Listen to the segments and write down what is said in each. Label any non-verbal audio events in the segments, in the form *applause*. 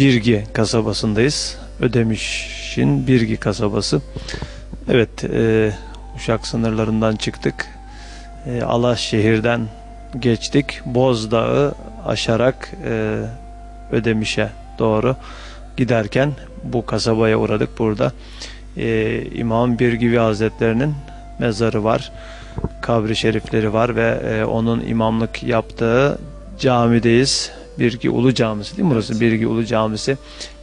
Birgi kasabasındayız. Ödemiş'in Birgi kasabası. Evet, e, Uşak sınırlarından çıktık. E, Alaşehir'den geçtik. Bozdağ'ı aşarak e, Ödemiş'e doğru giderken bu kasabaya uğradık. Burada e, İmam Birgivi Hazretlerinin mezarı var. Kabri şerifleri var ve e, onun imamlık yaptığı camideyiz. Birgi Ulu Camisi değil mi burası? Evet. Birgi Ulu Camisi.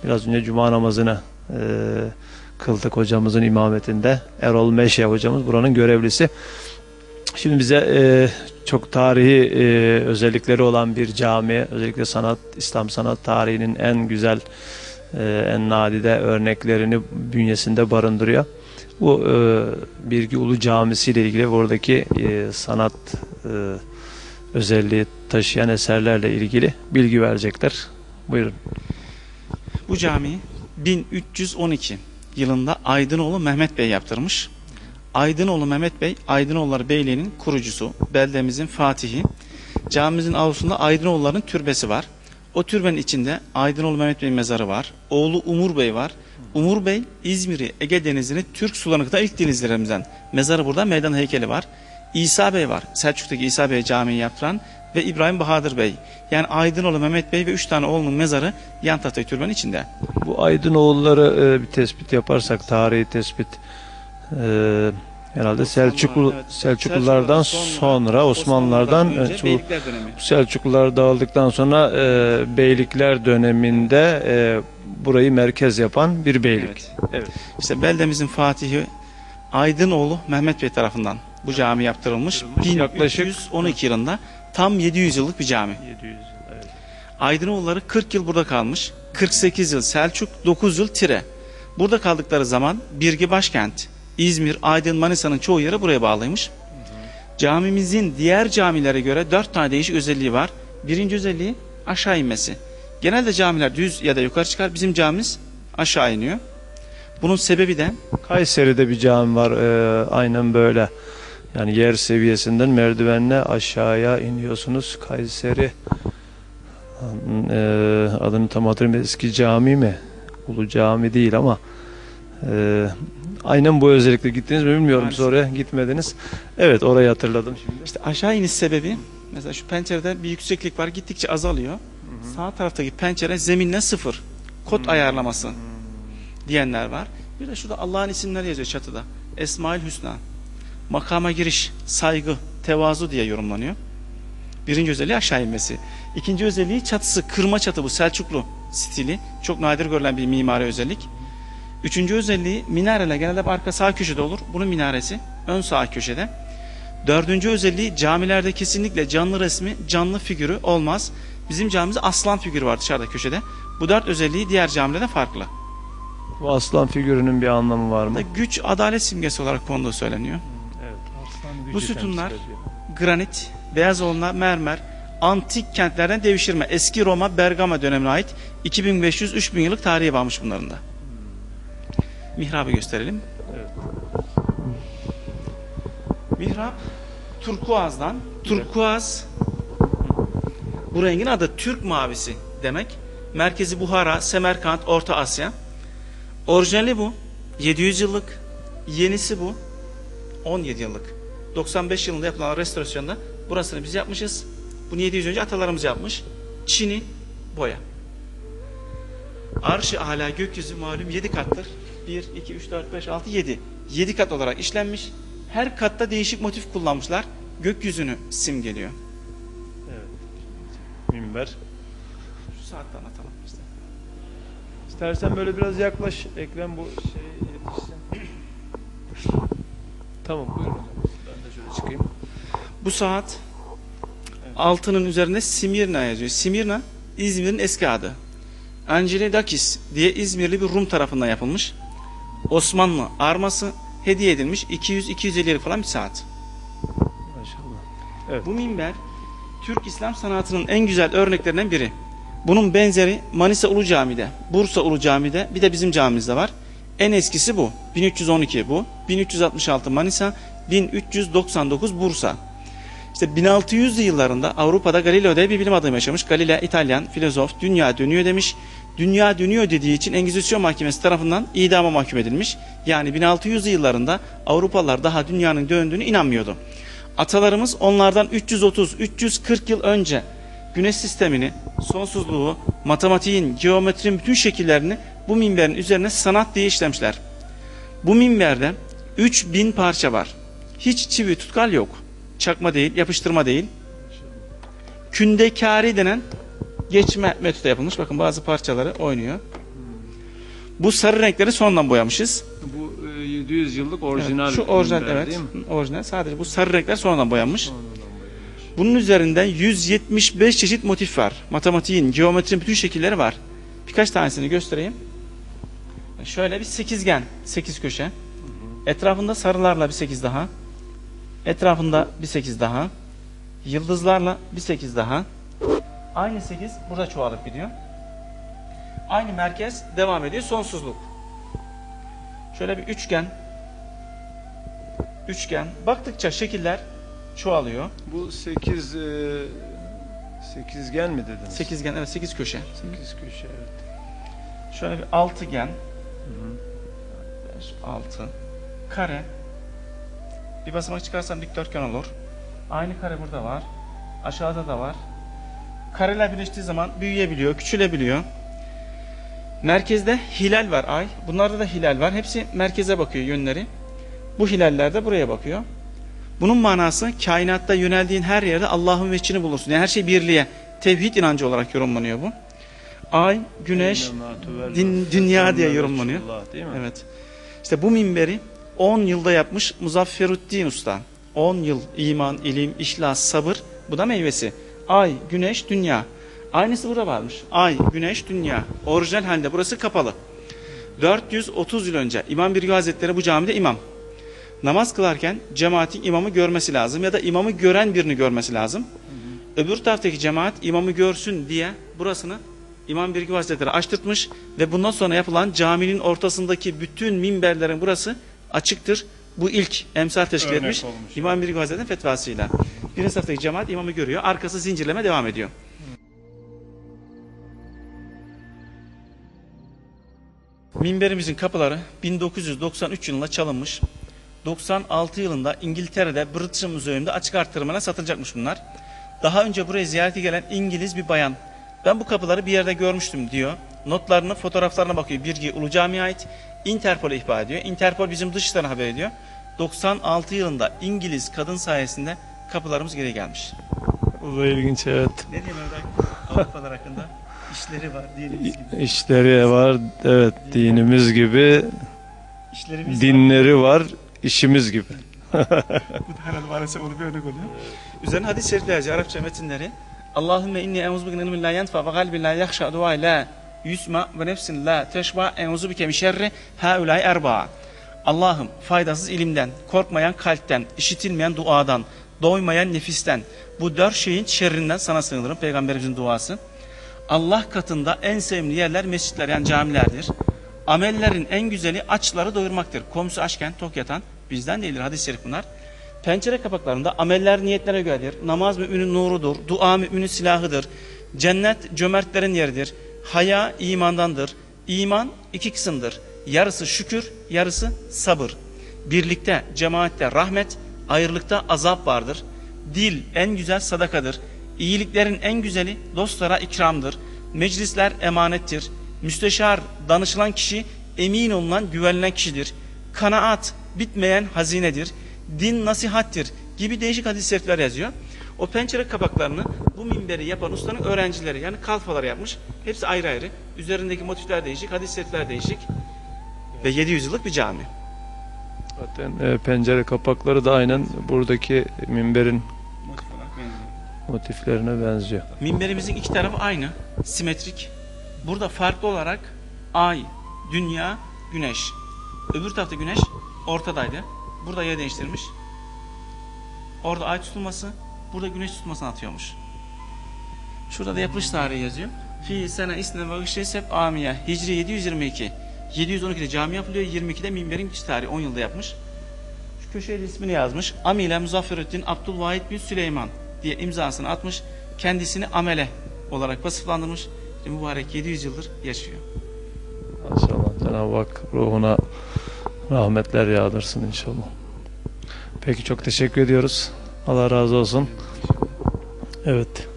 Biraz önce cuma namazını e, kıldık hocamızın imametinde. Erol Meşe hocamız buranın görevlisi. Şimdi bize e, çok tarihi e, özellikleri olan bir cami, özellikle sanat, İslam sanat tarihinin en güzel, e, en nadide örneklerini bünyesinde barındırıyor. Bu e, Birgi Ulu Camisi ile ilgili oradaki e, sanat e, özelliği taşıyan eserlerle ilgili bilgi verecekler. Buyurun. Bu camiyi 1312 yılında Aydınoğlu Mehmet Bey yaptırmış. Aydınoğlu Mehmet Bey, Aydınoğulları Beyliği'nin kurucusu, beldemizin fatihi. Camimizin avlusunda Aydınoğulların türbesi var. O türbenin içinde Aydınoğlu Mehmet Bey mezarı var. Oğlu Umur Bey var. Umur Bey İzmir'i, Ege Denizi'ni Türk sularına kadar ilk denizlerimizden. Mezarı burada, meydan heykeli var. İsa Bey var. Selçuk'taki İsa Bey Camii'yi yaptıran ve İbrahim Bahadır Bey. Yani Aydınoğlu Mehmet Bey ve üç tane oğlunun mezarı yan taraftaki türbenin içinde. Bu Aydınoğulları e, bir tespit yaparsak, tarihi tespit e, herhalde Selçuklu evet. Selçuklulardan sonra, Osmanlılardan önce e. Selçuklular dağıldıktan sonra e, beylikler döneminde e, burayı merkez yapan bir beylik. Evet. Evet. İşte beldemizin fatihi Aydınoğlu Mehmet Bey tarafından bu cami yaptırılmış. Yaptırılmış. Yaklaşık- 1312 yılında tam 700 yıllık bir cami. 700 evet. Aydınoğulları 40 yıl burada kalmış. 48 yıl Selçuk, 9 yıl Tire. Burada kaldıkları zaman Birgi başkent, İzmir, Aydın, Manisa'nın çoğu yeri buraya bağlıymış. Camimizin diğer camilere göre 4 tane değişik özelliği var. Birinci özelliği aşağı inmesi. Genelde camiler düz ya da yukarı çıkar. Bizim camimiz aşağı iniyor. Bunun sebebi de Kayseri'de bir cami var e, aynen böyle. Yani yer seviyesinden merdivenle aşağıya iniyorsunuz. Kayseri e, adını tam hatırlamıyorum. Eski cami mi? Ulu cami değil ama e, aynen bu özellikle gittiniz mi bilmiyorum. Maalesef. Oraya gitmediniz. Evet orayı hatırladım şimdi. İşte aşağı iniş sebebi mesela şu pencerede bir yükseklik var gittikçe azalıyor. Sağ taraftaki pencere zeminle sıfır. Kod ayarlaması diyenler var. Bir de şurada Allah'ın isimleri yazıyor çatıda. Esmaül Hüsna. Makama giriş, saygı, tevazu diye yorumlanıyor. Birinci özelliği aşağı inmesi. İkinci özelliği çatısı, kırma çatı bu Selçuklu stili. Çok nadir görülen bir mimari özellik. Üçüncü özelliği minareler genelde hep arka sağ köşede olur. Bunun minaresi ön sağ köşede. Dördüncü özelliği camilerde kesinlikle canlı resmi, canlı figürü olmaz. Bizim camimizde aslan figürü var dışarıda köşede. Bu dört özelliği diğer camilerde farklı. Bu aslan figürünün bir anlamı var mı? Güç, adalet simgesi olarak konduğu söyleniyor. Bu sütunlar granit, beyaz olma, mermer, antik kentlerden devşirme. Eski Roma, Bergama dönemine ait 2500-3000 yıllık tarihi varmış bunların da. Mihrabı gösterelim. Evet. Mihrap turkuazdan. Turkuaz bu rengin adı Türk mavisi demek. Merkezi Buhara, Semerkant, Orta Asya. Orijinali bu. 700 yıllık. Yenisi bu. 17 yıllık. 95 yılında yapılan restorasyonda burasını biz yapmışız. Bunu 700 önce atalarımız yapmış. Çin'i boya. Arş-ı Ala gökyüzü malum 7 kattır. 1, 2, 3, 4, 5, 6, 7. 7 kat olarak işlenmiş. Her katta değişik motif kullanmışlar. Gökyüzünü simgeliyor. evet. Minber. Şu saatte anlatalım işte. İstersen böyle biraz yaklaş. Ekrem bu şey yetişsin. *clears throat* tamam buyurun hocam. Ben de şöyle çıkayım. Bu saat altının üzerinde Simirna yazıyor. Simirna İzmir'in eski adı. Angelidakis diye İzmirli bir Rum tarafından yapılmış. Osmanlı arması hediye edilmiş 200-250 lira falan bir saat. Maşallah. Bu minber Türk İslam sanatının en güzel örneklerinden biri. Bunun benzeri Manisa Ulu Cami'de, Bursa Ulu Cami'de bir de bizim camimizde var. En eskisi bu. 1312 bu. 1366 Manisa, 1399 Bursa. İşte 1600'lü yıllarında Avrupa'da Galileo diye bir bilim adamı yaşamış. Galileo İtalyan filozof dünya dönüyor demiş. dünya dönüyor dediği için Engizisyon Mahkemesi tarafından idama mahkum edilmiş. Yani 1600'lü yıllarında Avrupalılar daha dünyanın döndüğünü inanmıyordu. Atalarımız onlardan 330-340 yıl önce güneş sistemini, sonsuzluğu, matematiğin, geometrinin bütün şekillerini bu minberin üzerine sanat diye işlemişler. Bu minberde 3000 parça var. Hiç çivi tutkal yok. Çakma değil, yapıştırma değil. Kündekari denen geçme metodu yapılmış. Bakın bazı parçaları oynuyor. Bu sarı renkleri sonradan boyamışız. Bu e, 700 yıllık orijinal. Evet, şu orijinal minber evet. Orijinal. Sadece bu sarı renkler sonradan boyanmış. Bunun üzerinden 175 çeşit motif var. Matematiğin, geometrinin bütün şekilleri var. Birkaç tanesini göstereyim. Şöyle bir sekizgen, sekiz köşe. Etrafında sarılarla bir sekiz daha. Etrafında bir sekiz daha. Yıldızlarla bir sekiz daha. Aynı sekiz burada çoğalıp gidiyor. Aynı merkez devam ediyor. Sonsuzluk. Şöyle bir üçgen. Üçgen. Baktıkça şekiller çoğalıyor. Bu 8 e, sekizgen mi dediniz? Sekizgen evet sekiz köşe. 8 köşe evet. Şöyle bir altıgen. Beş, altı. Kare. Bir basamak çıkarsam dikdörtgen olur. Aynı kare burada var. Aşağıda da var. Kareler birleştiği zaman büyüyebiliyor, küçülebiliyor. Merkezde hilal var ay. Bunlarda da hilal var. Hepsi merkeze bakıyor yönleri. Bu hilaller de buraya bakıyor. Bunun manası kainatta yöneldiğin her yerde Allah'ın veçini bulursun. Yani her şey birliğe, tevhid inancı olarak yorumlanıyor bu. Ay, güneş, din- dünya diye yorumlanıyor. Evet. İşte bu minberi 10 yılda yapmış Muzafferuddin Usta. 10 yıl iman, ilim, ihlas, sabır. Bu da meyvesi. Ay, güneş, dünya. Aynısı burada varmış. Ay, güneş, dünya. Orijinal halde burası kapalı. 430 yıl önce İmam Birgü Hazretleri bu camide imam. Namaz kılarken cemaatin imamı görmesi lazım ya da imamı gören birini görmesi lazım. Öbür taraftaki cemaat imamı görsün diye burasını İmam Birgü Hazretleri açtırtmış ve bundan sonra yapılan caminin ortasındaki bütün minberlerin burası açıktır. Bu ilk emsal teşkil Örnek etmiş olmuş. İmam Birgü Hazretleri'nin fetvasıyla. Birinci sınıftaki cemaat imamı görüyor. Arkası zincirleme devam ediyor. Minberimizin kapıları 1993 yılında çalınmış. 96 yılında İngiltere'de British Museum'da açık artırımına satılacakmış bunlar. Daha önce buraya ziyarete gelen İngiliz bir bayan. Ben bu kapıları bir yerde görmüştüm diyor. Notlarını, fotoğraflarına bakıyor. Bilgi Ulu Cami'ye ait. Interpol'e ihbar ediyor. Interpol bizim dışişlerine haber ediyor. 96 yılında İngiliz kadın sayesinde kapılarımız geri gelmiş. Bu da ilginç evet. Ne diyeyim Mehmet Avrupalar hakkında? İşleri var dinimiz gibi. İşleri var evet dinimiz gibi İşlerimiz var. dinleri var işimiz gibi. *laughs* Bu da herhalde maalesef onu bir örnek oluyor. Üzerine hadis-i şerifler yazıyor Arapça metinleri. Allahümme inni min ilmin la yenfa ve kalbin la yakşa dua la yusma ve nefsin la teşba eûzu bike şerri haulâi erba'a. Allah'ım faydasız ilimden, korkmayan kalpten, işitilmeyen duadan, doymayan nefisten, bu dört şeyin şerrinden sana sığınırım Peygamberimizin duası. Allah katında en sevimli yerler mescitler yani camilerdir. Amellerin en güzeli açları doyurmaktır. Komşu açken tok yatan bizden değildir hadis-i şerif bunlar. Pencere kapaklarında ameller niyetlere göredir. Namaz müminin nurudur. Dua müminin silahıdır. Cennet cömertlerin yeridir. Haya imandandır. İman iki kısımdır. Yarısı şükür, yarısı sabır. Birlikte, cemaatte rahmet, ayrılıkta azap vardır. Dil en güzel sadakadır. İyiliklerin en güzeli dostlara ikramdır. Meclisler emanettir. Müsteşar, danışılan kişi emin olunan, güvenilen kişidir. Kanaat bitmeyen hazinedir. Din nasihattir gibi değişik hadis-i şerifler yazıyor. O pencere kapaklarını bu minberi yapan ustanın öğrencileri yani kalfalar yapmış. Hepsi ayrı ayrı. Üzerindeki motifler değişik, hadis-i şerifler değişik. Ve 700 yıllık bir cami. Zaten e, pencere kapakları da aynen buradaki minberin motiflerine benziyor. Minberimizin iki tarafı aynı, simetrik. Burada farklı olarak ay, dünya, güneş. Öbür tarafta güneş ortadaydı. Burada yer değiştirmiş. Orada ay tutulması, burada güneş tutulmasını atıyormuş. Şurada da yapılış tarihi yazıyor. Fi sene isne ve hep amiye. Hicri 722. 712'de cami yapılıyor. 22'de minberin bitiş tarihi 10 yılda yapmış. Şu köşeye ismini yazmış. Amile Muzafferüddin Abdülvahid bin Süleyman diye imzasını atmış. Kendisini amele olarak vasıflandırmış. mübarek 700 yıldır yaşıyor. Maşallah Cenab-ı Hak ruhuna rahmetler yağdırsın inşallah. Peki çok teşekkür ediyoruz. Allah razı olsun. Evet.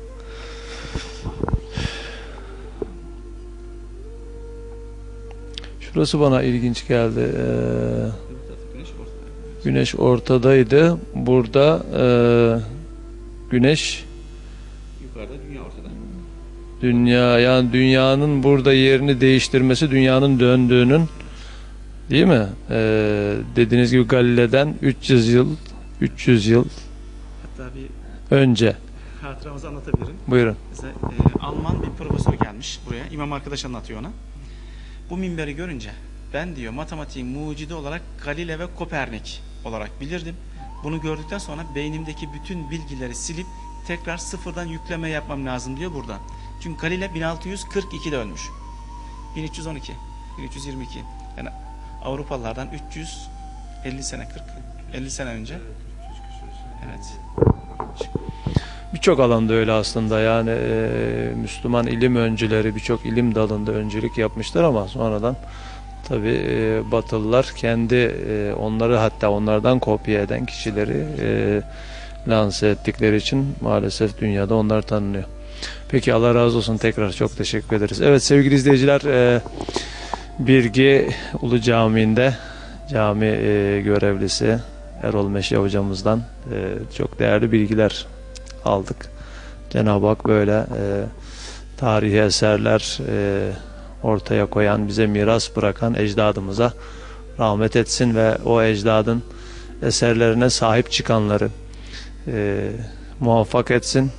Şurası bana ilginç geldi. Ee, Güneş ortada. güneş ortadaydı. Burada e, güneş Yukarıda dünya ortada. dünya yani dünyanın burada yerini değiştirmesi dünyanın döndüğünün değil mi? Ee, dediğiniz gibi Galile'den 300 yıl 300 yıl Hatta bir önce. hatıramızı anlatabilirim. Buyurun. Mesela e, Alman bir profesör gelmiş buraya. İmam arkadaş anlatıyor ona. Bu minberi görünce ben diyor matematiğin mucidi olarak Galile ve Kopernik olarak bilirdim. Bunu gördükten sonra beynimdeki bütün bilgileri silip tekrar sıfırdan yükleme yapmam lazım diyor burada. Çünkü Galile 1642'de ölmüş. 1312, 1322. Yani Avrupalılardan 350 sene 40 50 sene önce. Evet. Birçok alanda öyle aslında yani e, Müslüman ilim öncüleri birçok ilim dalında öncülük yapmışlar ama sonradan tabi e, Batılılar kendi e, onları hatta onlardan kopya eden kişileri e, lanse ettikleri için maalesef dünyada onlar tanınıyor. Peki Allah razı olsun tekrar çok teşekkür ederiz. Evet sevgili izleyiciler e, Birgi Ulu Camii'nde cami e, görevlisi Erol Meşe hocamızdan e, çok değerli bilgiler aldık. Cenab-ı Hak böyle e, tarihi eserler e, ortaya koyan, bize miras bırakan ecdadımıza rahmet etsin ve o ecdadın eserlerine sahip çıkanları e, muvaffak etsin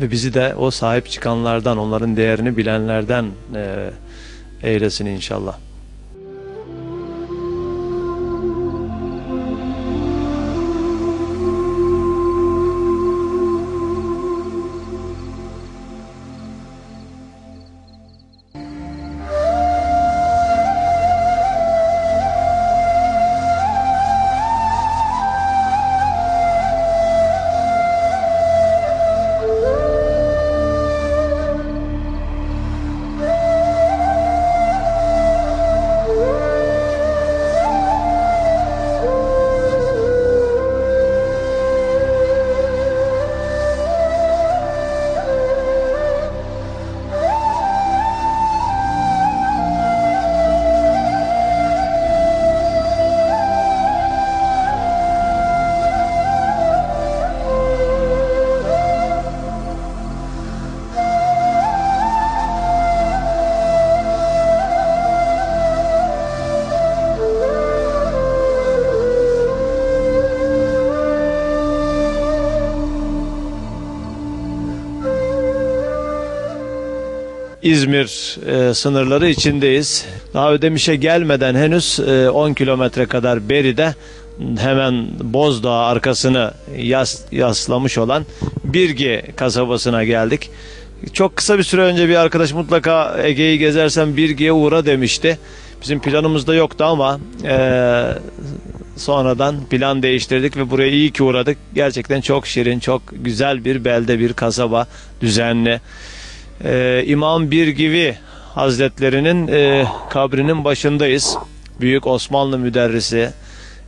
ve bizi de o sahip çıkanlardan, onların değerini bilenlerden e, eylesin inşallah. İzmir e, sınırları içindeyiz. Daha Ödemiş'e gelmeden henüz e, 10 kilometre kadar beride hemen Bozdağ arkasını yas, yaslamış olan Birgi kasabasına geldik. Çok kısa bir süre önce bir arkadaş mutlaka Ege'yi gezersen Birgi'ye uğra demişti. Bizim planımızda yoktu ama e, sonradan plan değiştirdik ve buraya iyi ki uğradık. Gerçekten çok şirin, çok güzel bir belde, bir kasaba, düzenli. Ee, İmam Birgivi Hazretlerinin e, kabrinin başındayız. Büyük Osmanlı müderrisi,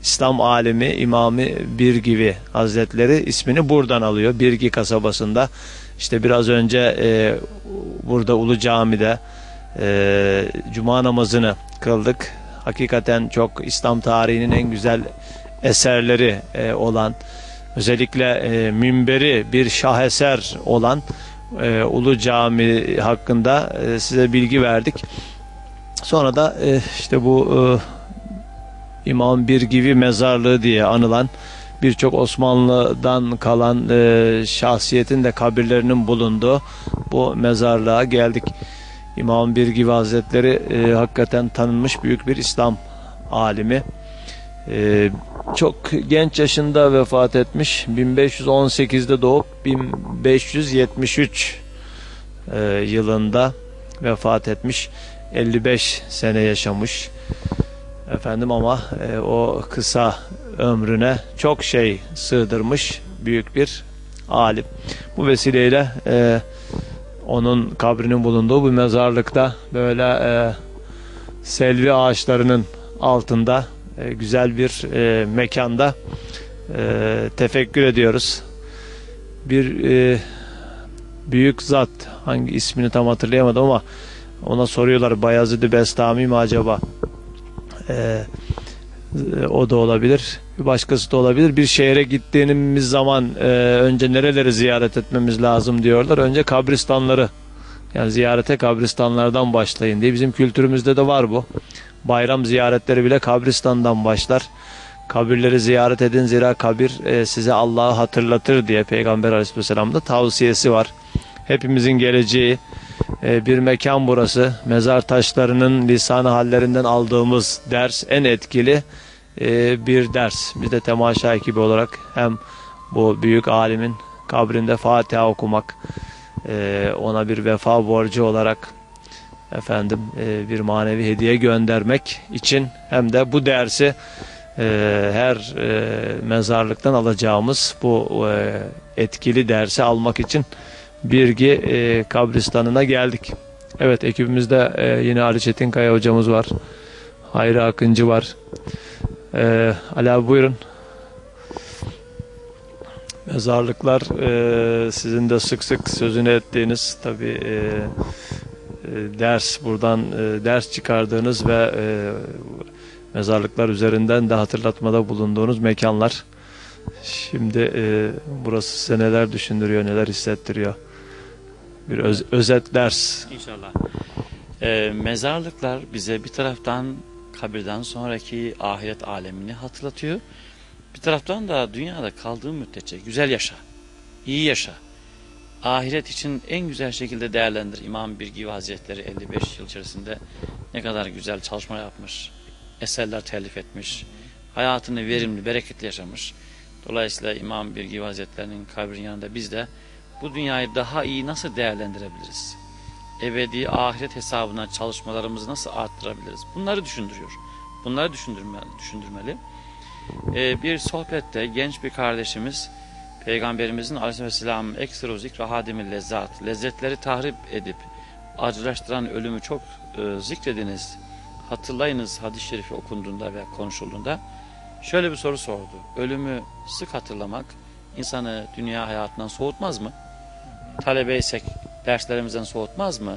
İslam alimi İmamı Birgivi Hazretleri ismini buradan alıyor. Birgi kasabasında. İşte biraz önce e, burada Ulu Cami'de e, Cuma namazını kıldık. Hakikaten çok İslam tarihinin en güzel eserleri e, olan özellikle e, minberi bir şaheser olan e, Ulu Cami hakkında e, size bilgi verdik. Sonra da e, işte bu e, İmam Birgivi mezarlığı diye anılan birçok Osmanlı'dan kalan e, şahsiyetin de kabirlerinin bulunduğu bu mezarlığa geldik. İmam Birgivi Hazretleri e, hakikaten tanınmış büyük bir İslam alimi. E, çok genç yaşında vefat etmiş. 1518'de doğup 1573 e, yılında vefat etmiş. 55 sene yaşamış. Efendim ama e, o kısa ömrüne çok şey sığdırmış büyük bir alim. Bu vesileyle e, onun kabrinin bulunduğu bu mezarlıkta böyle e, selvi ağaçlarının altında e, güzel bir e, mekanda e, tefekkür ediyoruz. Bir e, büyük zat hangi ismini tam hatırlayamadım ama ona soruyorlar Bayezid-i Bestami mi acaba? E, o da olabilir. Başkası da olabilir. Bir şehre gittiğimiz zaman e, önce nereleri ziyaret etmemiz lazım diyorlar. Önce kabristanları yani ziyarete kabristanlardan başlayın diye. Bizim kültürümüzde de var bu. Bayram ziyaretleri bile kabristandan başlar. Kabirleri ziyaret edin zira kabir e, size Allah'ı hatırlatır diye Peygamber Aleyhisselam'da tavsiyesi var. Hepimizin geleceği e, bir mekan burası. Mezar taşlarının lisanı hallerinden aldığımız ders en etkili e, bir ders. Biz de temaşa ekibi olarak hem bu büyük alimin kabrinde Fatiha okumak, e, ona bir vefa borcu olarak efendim e, bir manevi hediye göndermek için hem de bu dersi e, her e, mezarlıktan alacağımız bu e, etkili dersi almak için Birgi e, kabristanına geldik. Evet ekibimizde e, yine Ali Çetinkaya hocamız var. Hayri Akıncı var. E, Ali buyurun. Mezarlıklar e, sizin de sık sık sözünü ettiğiniz tabi e, e, ders buradan e, ders çıkardığınız ve e, mezarlıklar üzerinden de hatırlatmada bulunduğunuz mekanlar. Şimdi e, burası size neler düşündürüyor, neler hissettiriyor? Bir öz, özet ders. İnşallah. Ee, mezarlıklar bize bir taraftan kabirden sonraki ahiret alemini hatırlatıyor. Bir taraftan da dünyada kaldığın müddetçe güzel yaşa, iyi yaşa. Ahiret için en güzel şekilde değerlendir. İmam Birgi Hazretleri 55 yıl içerisinde ne kadar güzel çalışma yapmış, eserler telif etmiş, hayatını verimli, bereketli yaşamış. Dolayısıyla İmam Birgi Hazretleri'nin kabrinin yanında biz de bu dünyayı daha iyi nasıl değerlendirebiliriz? Ebedi ahiret hesabına çalışmalarımızı nasıl arttırabiliriz? Bunları düşündürüyor. Bunları düşündürme, düşündürmeli. Ee, bir sohbette genç bir kardeşimiz Peygamberimizin aleyhisselam ekstra zikre hadimil lezzat lezzetleri tahrip edip acılaştıran ölümü çok e, zikrediniz. Hatırlayınız hadis-i şerifi okunduğunda ve konuşulduğunda şöyle bir soru sordu. Ölümü sık hatırlamak insanı dünya hayatından soğutmaz mı? Talebeysek derslerimizden soğutmaz mı?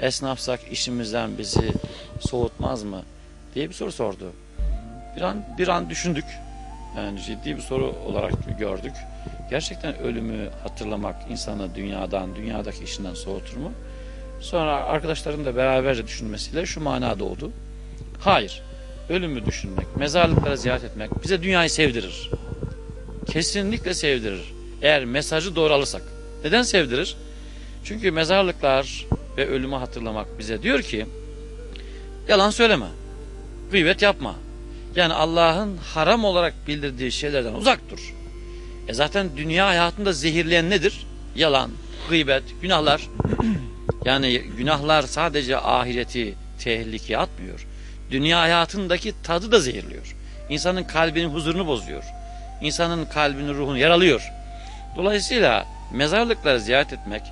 Esnafsak işimizden bizi soğutmaz mı? diye bir soru sordu. Bir an bir an düşündük. Yani ciddi bir soru olarak gördük. Gerçekten ölümü hatırlamak insanı dünyadan, dünyadaki işinden soğutur mu? Sonra arkadaşların da beraberce düşünmesiyle şu mana doğdu. Hayır. Ölümü düşünmek, mezarlıklara ziyaret etmek bize dünyayı sevdirir. Kesinlikle sevdirir. Eğer mesajı doğru alırsak. Neden sevdirir? Çünkü mezarlıklar ve ölümü hatırlamak bize diyor ki yalan söyleme. Gıybet yapma. Yani Allah'ın haram olarak bildirdiği şeylerden uzak dur. E zaten dünya hayatında zehirleyen nedir? Yalan, gıybet, günahlar. *clears throat* Yani günahlar sadece ahireti tehlikeye atmıyor. Dünya hayatındaki tadı da zehirliyor. İnsanın kalbinin huzurunu bozuyor. İnsanın kalbini, ruhunu yaralıyor. Dolayısıyla mezarlıkları ziyaret etmek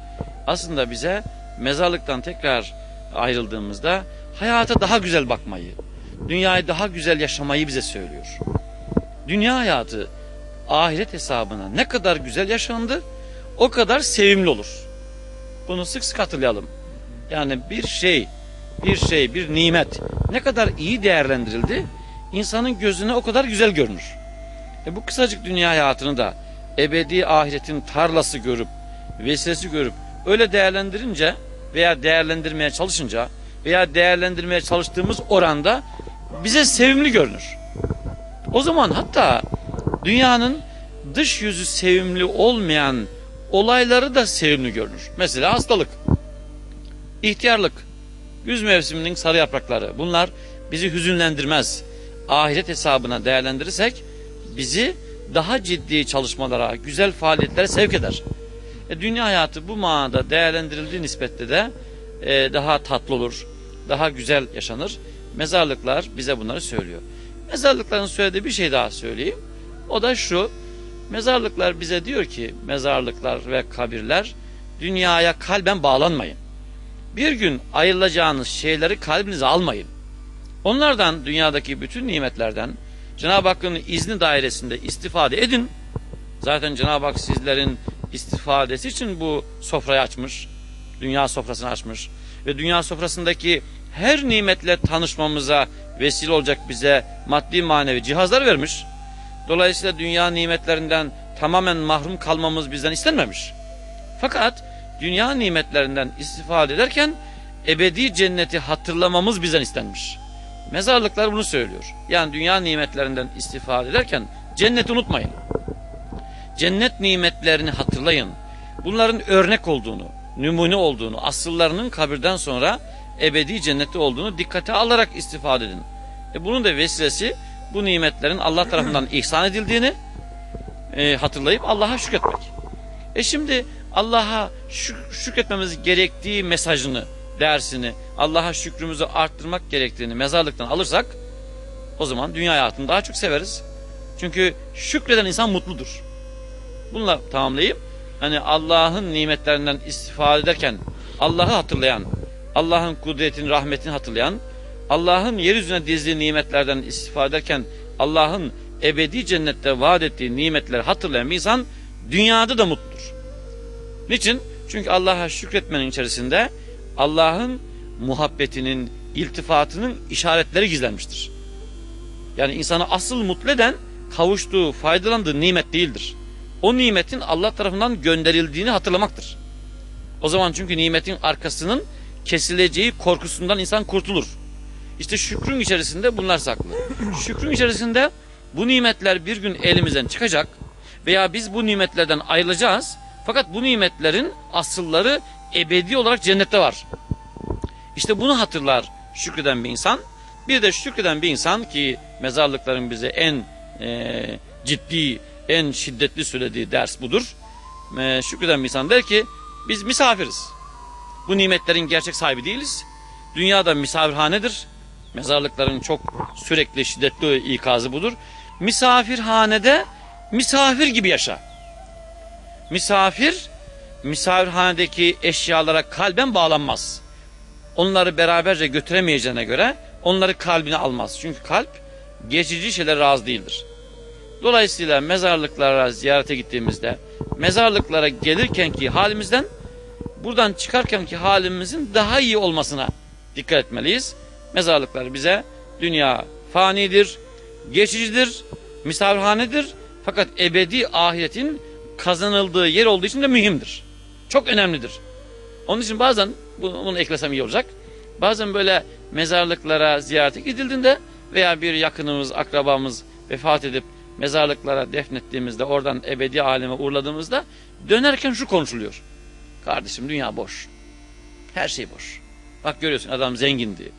aslında bize mezarlıktan tekrar ayrıldığımızda hayata daha güzel bakmayı, dünyayı daha güzel yaşamayı bize söylüyor. Dünya hayatı ahiret hesabına ne kadar güzel yaşandı o kadar sevimli olur. Bunu sık sık hatırlayalım. Yani bir şey, bir şey, bir nimet ne kadar iyi değerlendirildi insanın gözüne o kadar güzel görünür. E bu kısacık dünya hayatını da ebedi ahiretin tarlası görüp, vesilesi görüp öyle değerlendirince veya değerlendirmeye çalışınca veya değerlendirmeye çalıştığımız oranda bize sevimli görünür. O zaman hatta dünyanın dış yüzü sevimli olmayan olayları da sevimli görünür. Mesela hastalık, ihtiyarlık, güz mevsiminin sarı yaprakları bunlar bizi hüzünlendirmez. Ahiret hesabına değerlendirirsek bizi daha ciddi çalışmalara, güzel faaliyetlere sevk eder. E, dünya hayatı bu manada değerlendirildiği nispette de e, daha tatlı olur, daha güzel yaşanır. Mezarlıklar bize bunları söylüyor. Mezarlıkların söylediği bir şey daha söyleyeyim. O da şu, mezarlıklar bize diyor ki, mezarlıklar ve kabirler dünyaya kalben bağlanmayın. Bir gün ayrılacağınız şeyleri kalbinize almayın. Onlardan dünyadaki bütün nimetlerden Cenab-ı Hakk'ın izni dairesinde istifade edin. Zaten Cenab-ı Hak sizlerin istifadesi için bu sofrayı açmış. Dünya sofrasını açmış. Ve dünya sofrasındaki her nimetle tanışmamıza vesile olacak bize maddi manevi cihazlar vermiş. Dolayısıyla dünya nimetlerinden tamamen mahrum kalmamız bizden istenmemiş. Fakat dünya nimetlerinden istifade ederken ebedi cenneti hatırlamamız bizden istenmiş. Mezarlıklar bunu söylüyor. Yani dünya nimetlerinden istifade ederken cenneti unutmayın. Cennet nimetlerini hatırlayın. Bunların örnek olduğunu, numune olduğunu, asıllarının kabirden sonra ebedi cennette olduğunu dikkate alarak istifade edin. E bunun da vesilesi bu nimetlerin Allah tarafından *clears throat* ihsan edildiğini e, hatırlayıp Allah'a şükretmek. E şimdi Allah'a şük şükretmemiz gerektiği mesajını, dersini, Allah'a şükrümüzü arttırmak gerektiğini mezarlıktan alırsak o zaman dünya hayatını daha çok severiz. Çünkü şükreden insan mutludur. Bununla tamamlayayım. Hani Allah'ın nimetlerinden istifade ederken Allah'ı hatırlayan, Allah'ın kudretini, rahmetini hatırlayan, Allah'ın yeryüzüne dizdiği nimetlerden istifade ederken Allah'ın ebedi cennette vaat ettiği nimetleri hatırlayan bir insan dünyada da mutludur. Niçin? Çünkü Allah'a şükretmenin içerisinde Allah'ın muhabbetinin, iltifatının işaretleri gizlenmiştir. Yani insanı asıl mutlu eden kavuştuğu, faydalandığı nimet değildir. O nimetin Allah tarafından gönderildiğini hatırlamaktır. O zaman çünkü nimetin arkasının kesileceği korkusundan insan kurtulur. İşte şükrün içerisinde bunlar saklı. Şükrün içerisinde bu nimetler bir gün elimizden çıkacak veya biz bu nimetlerden ayrılacağız. Fakat bu nimetlerin asılları ebedi olarak cennette var. İşte bunu hatırlar şükreden bir insan. Bir de şükreden bir insan ki mezarlıkların bize en e, ciddi, en şiddetli söylediği ders budur. E, şükreden bir insan der ki biz misafiriz. Bu nimetlerin gerçek sahibi değiliz. Dünyada misafirhanedir. Mezarlıkların çok sürekli şiddetli ikazı budur. Misafirhanede misafir gibi yaşa. Misafir misafirhanedeki eşyalara kalben bağlanmaz. Onları beraberce götüremeyeceğine göre onları kalbine almaz. Çünkü kalp geçici şeylere razı değildir. Dolayısıyla mezarlıklara ziyarete gittiğimizde mezarlıklara gelirkenki halimizden buradan çıkarkenki halimizin daha iyi olmasına dikkat etmeliyiz. Mezarlıklar bize dünya fanidir, geçicidir, misafirhanedir fakat ebedi ahiretin kazanıldığı yer olduğu için de mühimdir. Çok önemlidir. Onun için bazen bunu, bunu eklesem iyi olacak. Bazen böyle mezarlıklara ziyarete gidildiğinde veya bir yakınımız, akrabamız vefat edip mezarlıklara defnettiğimizde oradan ebedi aleme uğurladığımızda dönerken şu konuşuluyor. Kardeşim dünya boş. Her şey boş. Bak görüyorsun adam zengindi.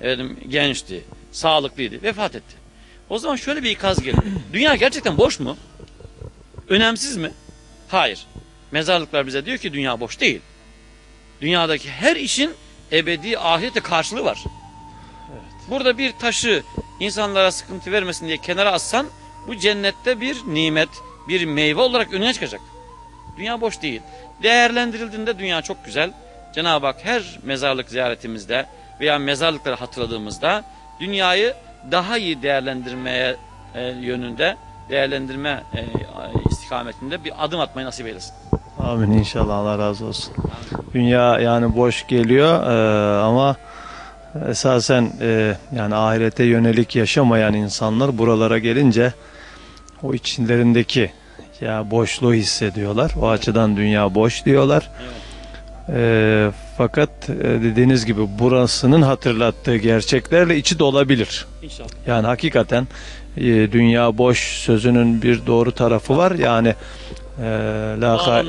Efendim, gençti. Sağlıklıydı. Vefat etti. O zaman şöyle bir ikaz geliyor. Dünya gerçekten boş mu? Önemsiz mi? Hayır. Mezarlıklar bize diyor ki dünya boş değil. Dünyadaki her işin ebedi ahirete karşılığı var. Burada bir taşı insanlara sıkıntı vermesin diye kenara atsan bu cennette bir nimet, bir meyve olarak önüne çıkacak. Dünya boş değil. Değerlendirildiğinde dünya çok güzel. Cenab-ı Hak her mezarlık ziyaretimizde veya mezarlıkları hatırladığımızda dünyayı daha iyi değerlendirmeye e, yönünde, değerlendirme e, istikametinde bir adım atmayı nasip eylesin. Amin inşallah Allah razı olsun. Dünya yani boş geliyor e, ama esasen e, yani ahirete yönelik yaşamayan insanlar buralara gelince o içlerindeki ya boşluğu hissediyorlar. O açıdan dünya boş diyorlar. E, fakat e, dediğiniz gibi burasının hatırlattığı gerçeklerle içi dolabilir. İnşallah. Yani hakikaten e, dünya boş sözünün bir doğru tarafı var. Yani e, la, hay-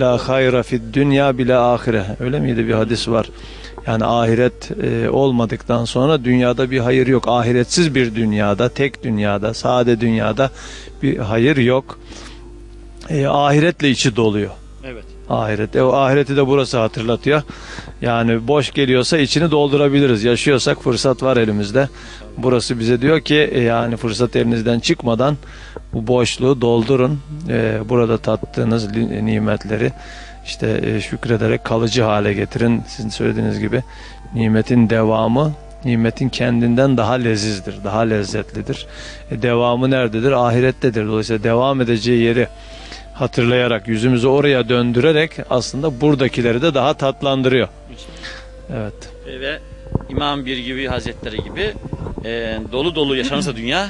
la hayra fid dünya bile ahire. Öyle miydi bir hadis var. Yani ahiret e, olmadıktan sonra dünyada bir hayır yok. Ahiretsiz bir dünyada, tek dünyada, sade dünyada bir hayır yok. E, ahiretle içi doluyor. Evet. Ahiret. E, o ahireti de burası hatırlatıyor. Yani boş geliyorsa içini doldurabiliriz. Yaşıyorsak fırsat var elimizde. Burası bize diyor ki e, yani fırsat elinizden çıkmadan bu boşluğu doldurun. E, burada tattığınız nimetleri işte e, şükrederek kalıcı hale getirin. Sizin söylediğiniz gibi nimetin devamı nimetin kendinden daha lezizdir, daha lezzetlidir. E, devamı nerededir? Ahirettedir. Dolayısıyla devam edeceği yeri hatırlayarak, yüzümüzü oraya döndürerek aslında buradakileri de daha tatlandırıyor. Evet. Ve İmam Bir gibi Hazretleri gibi e, dolu dolu yaşanırsa *laughs* dünya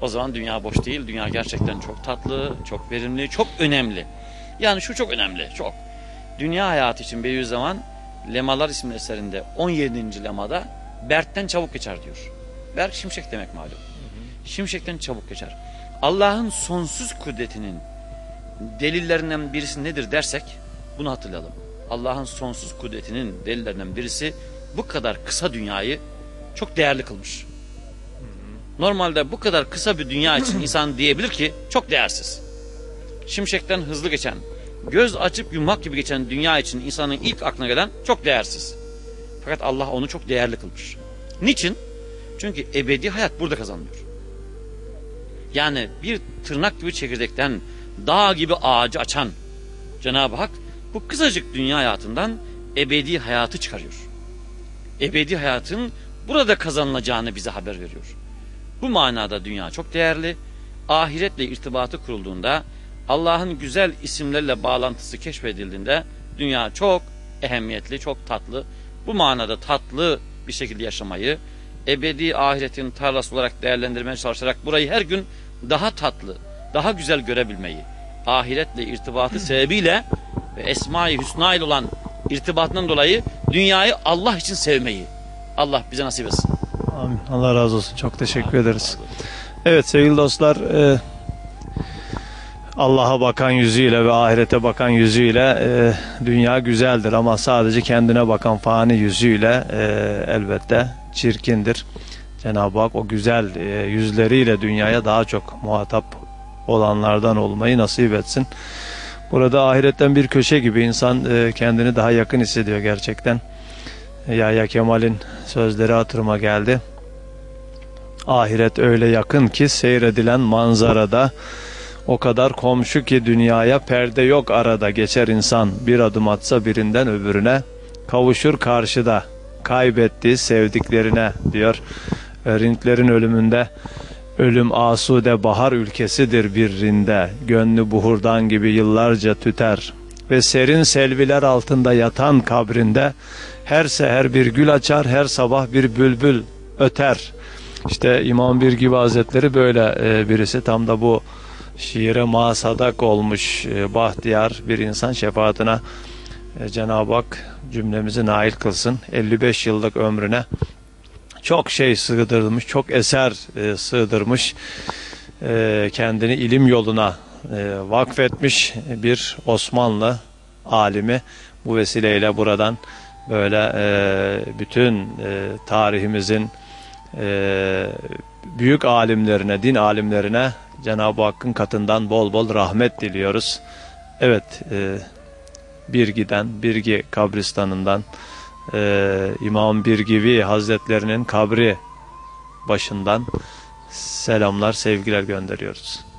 o zaman dünya boş değil. Dünya gerçekten çok tatlı, çok verimli, çok önemli. Yani şu çok önemli, çok. Dünya hayatı için Bediüzzaman Lemalar isimli eserinde 17. lemada Berk'ten çabuk geçer diyor. Berk şimşek demek malum. Şimşekten çabuk geçer. Allah'ın sonsuz kudretinin delillerinden birisi nedir dersek bunu hatırlayalım. Allah'ın sonsuz kudretinin delillerinden birisi bu kadar kısa dünyayı çok değerli kılmış. Normalde bu kadar kısa bir dünya için *clears throat* insan diyebilir ki çok değersiz. Şimşekten hızlı geçen, göz açıp yummak gibi geçen dünya için insanın ilk aklına gelen çok değersiz. Fakat Allah onu çok değerli kılmış. Niçin? Çünkü ebedi hayat burada kazanılıyor. Yani bir tırnak gibi çekirdekten dağ gibi ağacı açan Cenab-ı Hak bu kısacık dünya hayatından ebedi hayatı çıkarıyor. Ebedi hayatın burada kazanılacağını bize haber veriyor. Bu manada dünya çok değerli. Ahiretle irtibatı kurulduğunda Allah'ın güzel isimlerle bağlantısı keşfedildiğinde dünya çok ehemmiyetli, çok tatlı. Bu manada tatlı bir şekilde yaşamayı ebedi ahiretin tarlası olarak değerlendirmeye çalışarak burayı her gün daha tatlı, daha güzel görebilmeyi, ahiretle irtibatı *clears throat* sebebiyle ve Esma-i Hüsna ile olan irtibatından dolayı dünyayı Allah için sevmeyi Allah bize nasip etsin. Amin. Allah razı olsun. Çok teşekkür ederiz. Evet sevgili dostlar e, Allah'a bakan yüzüyle ve ahirete bakan yüzüyle e, dünya güzeldir ama sadece kendine bakan fani yüzüyle e, elbette çirkindir. Cenab-ı Hak o güzel e, yüzleriyle dünyaya daha çok muhatap olanlardan olmayı nasip etsin. Burada ahiretten bir köşe gibi insan e, kendini daha yakın hissediyor gerçekten. Yahya Kemal'in sözleri hatırıma geldi. Ahiret öyle yakın ki seyredilen manzarada o kadar komşu ki dünyaya perde yok arada geçer insan bir adım atsa birinden öbürüne kavuşur karşıda kaybettiği sevdiklerine diyor. Rintlerin ölümünde ölüm asude bahar ülkesidir bir rinde gönlü buhurdan gibi yıllarca tüter ve serin selviler altında yatan kabrinde her seher bir gül açar her sabah bir bülbül öter. İşte İmam Bir gibi Hazretleri böyle e, birisi tam da bu şiire masadak olmuş e, bahtiyar bir insan şefaatine e, Cenab-ı Hak cümlemizi nail kılsın. 55 yıllık ömrüne çok şey sığdırmış, çok eser e, sığdırmış, e, kendini ilim yoluna e, vakfetmiş bir Osmanlı alimi. Bu vesileyle buradan böyle e, bütün e, tarihimizin e, büyük alimlerine, din alimlerine Cenab-ı Hakk'ın katından bol bol rahmet diliyoruz. Evet, e, Birgi'den, Birgi kabristanından e, İmam Birgivi Hazretlerinin kabri başından selamlar, sevgiler gönderiyoruz.